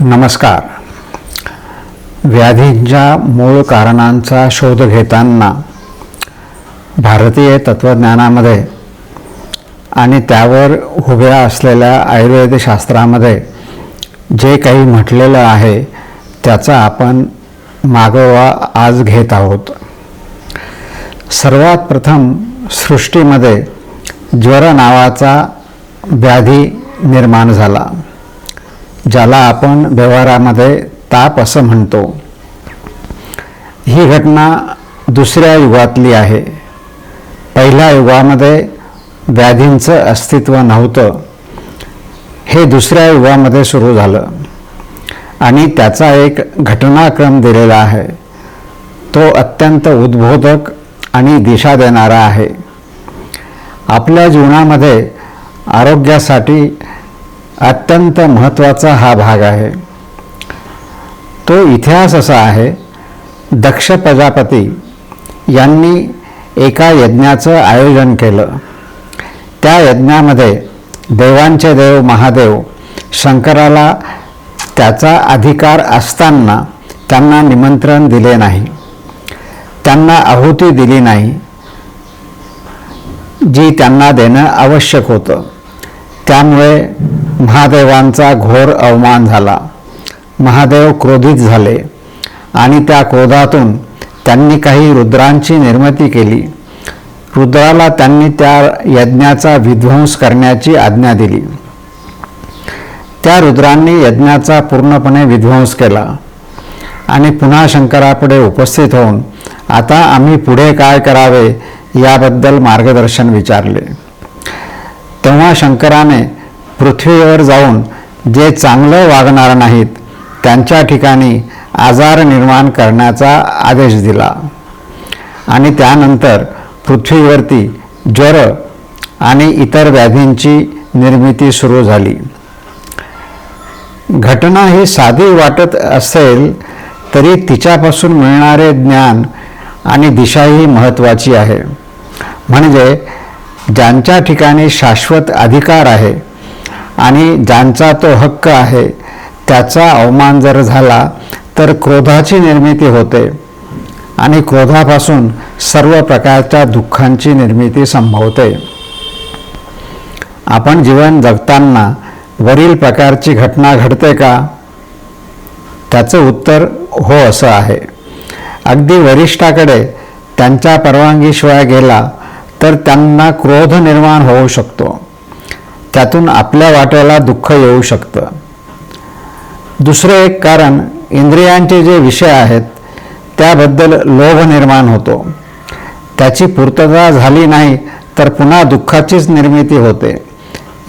नमस्कार. व्याधींच्या मूळ कारणांचा शोध घेताना भारतीय तत्त्वज्ञानामध्ये आणि त्यावर उभ्या असलेल्या आयुर्वेदशास्त्रामध्ये जे काही म्हटलेलं आहे त्याचा आपण मागोवा आज घेत आहोत. सर्वात प्रथम सृष्टीमध्ये ज्वर नावाचा व्याधी निर्माण झाला. ज्याला आपण व्यवहारामध्ये ताप असं म्हणतो. ही घटना दुसऱ्या युगातली आहे. पहिल्या युगामध्ये व्याधींचं अस्तित्व नव्हतं. हे दुसऱ्या युगामध्ये सुरू झालं. आणि त्याचा एक घटनाक्रम दिलेला आहे. तो अत्यंत उद्बोधक आणि दिशा देणारा आहे. आपल्या जीवनामध्ये आरोग्यासाठी अत्यंत महत्त्वाचा हा भाग आहे. तो इतिहास असा आहे दक्ष प्रजापती यांनी एका यज्ञाचं आयोजन केलं. त्या यज्ञामध्ये देवांचे देव महादेव शंकराला त्याचा अधिकार असताना त्यांना निमंत्रण दिले नाही. त्यांना आहुती दिली नाही जी त्यांना देणं आवश्यक होतं. त्यामुळे महादेवांचा घोर अवमान झाला. महादेव क्रोधित झाले आणि त्या क्रोधातून त्यांनी काही रुद्रांची निर्मिती केली. रुद्राला त्यांनी त्या यज्ञाचा विध्वंस करण्याची आज्ञा दिली. त्या रुद्रांनी यज्ञाचा पूर्णपणे विध्वंस केला आणि पुन्हा शंकरापुढे उपस्थित होऊन आता आम्ही पुढे काय करावे याबद्दल मार्गदर्शन विचारले. तेव्हा शंकराने पृथ्वीवर जाऊन जे चांगलं वागणार नाहीत त्यांच्या ठिकाणी आजार निर्माण करण्याचा आदेश दिला. आणि त्यानंतर पृथ्वीवरती ज्वर आणि इतर व्याधींची निर्मिती सुरू झाली. घटना ही साधी वाटत असेल तरी तिच्यापासून मिळणारे ज्ञान आणि दिशाही महत्त्वाची आहे. म्हणजे ज्यांच्या ठिकाणी शाश्वत अधिकार आहे आणि ज्यांचा तो हक्क आहे त्याचा अवमान जर झाला तर क्रोधाची निर्मिती होते आणि क्रोधापासून सर्व प्रकारच्या दुःखांची निर्मिती संभवते. आपण जीवन जगताना वरील प्रकारची घटना घडते का? त्याचं उत्तर हो असं आहे. अगदी वरिष्ठाकडे त्यांच्या परवानगीशिवाय गेला तर त्यांना क्रोध निर्माण होऊ शकतो. त्यातून आपल्या वाट्याला दुःख येऊ शकतं. दुसरं एक कारण इंद्रियांचे जे विषय आहेत त्याबद्दल लोभ निर्माण होतो. त्याची पूर्तता झाली नाही तर पुन्हा दुःखाचीच निर्मिती होते.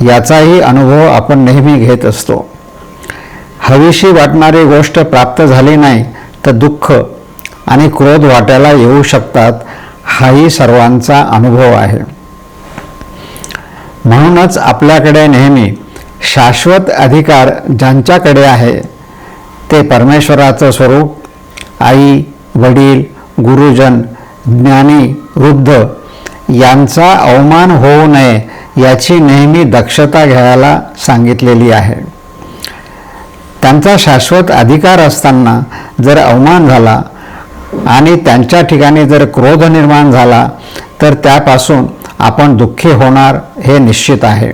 याचाही अनुभव आपण नेहमी घेत असतो. हवीशी वाटणारी गोष्ट प्राप्त झाली नाही तर दुःख आणि क्रोध वाट्याला येऊ शकतात हाही सर्वांचा अनुभव आहे. म्हणूनच आपल्याकडे नेहमी शाश्वत अधिकार ज्यांच्याकडे आहे ते परमेश्वराचं स्वरूप आई वडील गुरुजन ज्ञानी वृद्ध यांचा अवमान होऊ नये याची नेहमी दक्षता घ्यायला सांगितलेली आहे. त्यांचा शाश्वत अधिकार असताना जर अवमान झाला आणि त्यांच्या ठिकाणी जर क्रोध निर्माण झाला तर त्यापासून आपण दुःखी होणार हे निश्चित आहे.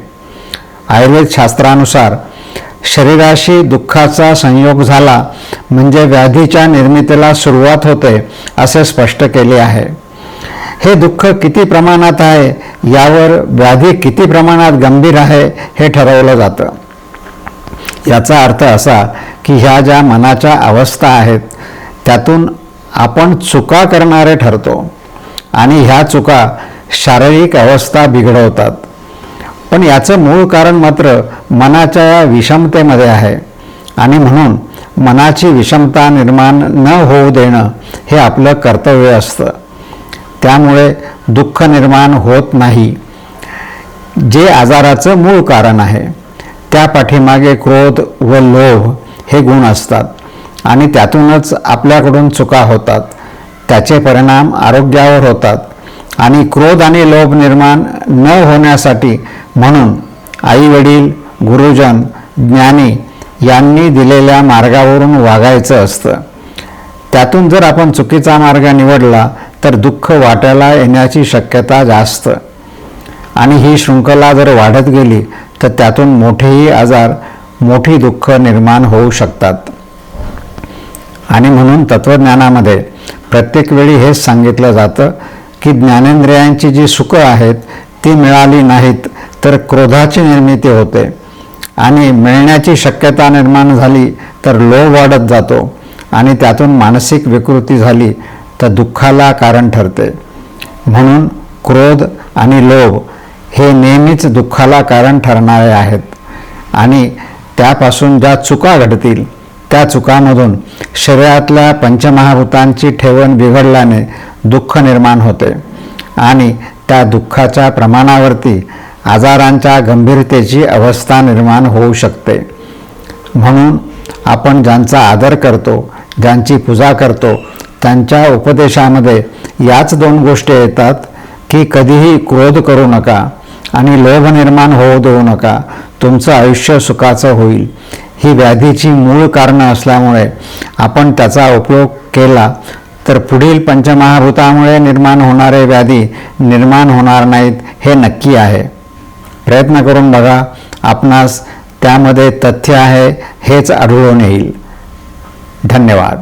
आयुर्वेद शास्त्रानुसार शरीराशी दुःखाचा संयोग झाला म्हणजे व्याधीच्या निर्मितीला सुरुवात होते असे स्पष्ट केले आहे. हे दुःख किती प्रमाणात आहे यावर व्याधी किती प्रमाणात गंभीर आहे हे ठरवलं जातं. याचा अर्थ असा की ह्या ज्या मनाच्या अवस्था आहेत त्यातून आपण चुका करणारे ठरतो आणि ह्या चुका शारीरिक अवस्था बिघडवतात. पण याचं मूळ कारण मात्र मनाच्या या विषमतेमध्ये आहे आणि म्हणून मनाची विषमता निर्माण न होऊ देणं हे आपलं कर्तव्य असतं. त्यामुळे दुःख निर्माण होत नाही जे आजाराचं मूळ कारण आहे. त्या पाठीमागे क्रोध व लोभ हे गुण असतात. आणि त्यातूनच आपल्याकडून चुका होतात. त्याचे परिणाम आरोग्यावर होतात. आणि क्रोध आणि लोभ निर्माण न होण्यासाठी म्हणून आईवडील गुरुजन ज्ञानी यांनी दिलेल्या मार्गावरून वागायचं असतं. त्यातून जर आपण चुकीचा मार्ग निवडला तर दुःख वाटायला येण्याची शक्यता जास्त. आणि ही शृंखला जर वाढत गेली तर त्यातून मोठेही आजार मोठी दुःख निर्माण होऊ शकतात. आणि म्हणून तत्त्वज्ञानामध्ये प्रत्येक वेळी हेच सांगितलं जातं की ज्ञानेंद्रियांची जी सुखं आहेत ती मिळाली नाहीत तर क्रोधाची निर्मिती होते. आणि मिळण्याची शक्यता निर्माण झाली तर लोभ वाढत जातो. आणि त्यातून मानसिक विकृती झाली तर दुःखाला कारण ठरते. म्हणून क्रोध आणि लोभ हे नेहमीच दुःखाला कारण ठरणारे आहेत. आणि त्यापासून ज्या चुका घडतील त्या चुकांमधून शरीरातल्या पंचमहाभूतांची ठेवण बिघडल्याने दुःख निर्माण होते. आणि त्या दुःखाच्या प्रमाणावरती आजारांच्या गंभीरतेची अवस्था निर्माण होऊ शकते. म्हणून आपण ज्यांचा आदर करतो ज्यांची पूजा करतो त्यांच्या उपदेशामध्ये याच दोन गोष्टी येतात की कधीही क्रोध करू नका आणि लोभ निर्माण होऊ देऊ नका. तुमचं आयुष्य सुखाचं होईल. ही व्याधीची मूळ कारणं असल्यामुळे आपण त्याचा उपयोग केला तर पुढील पंचमहाभूतामुळे निर्माण होणारे व्याधी निर्माण होणार नाहीत हे नक्की आहे. प्रयत्न करून बघा आपणास त्यामध्ये तथ्य आहे हेच आढळून येईल. धन्यवाद.